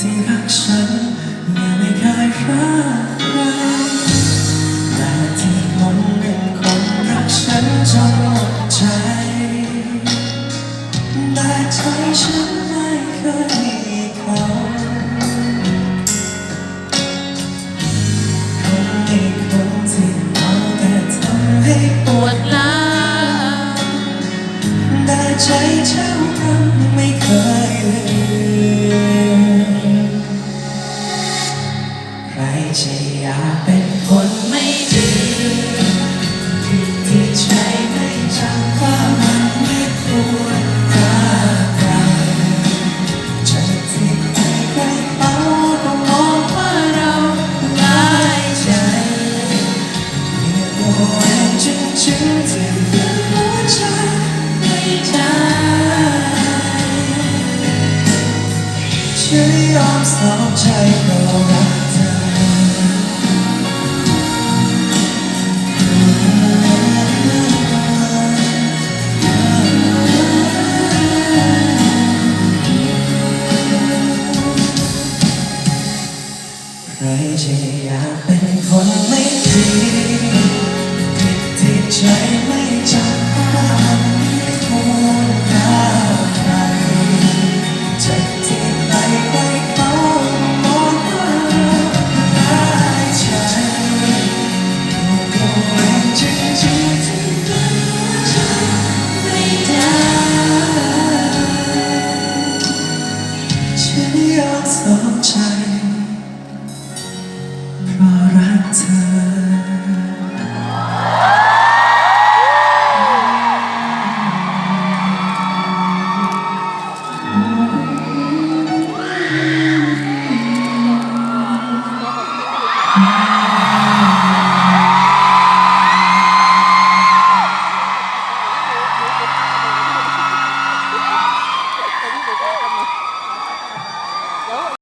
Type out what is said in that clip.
ที่รักฉันยังไม่เคยรัก ฉันยอมสนองใจก็รักเธอใครจะอยากเป็นคนไม่ดี 在。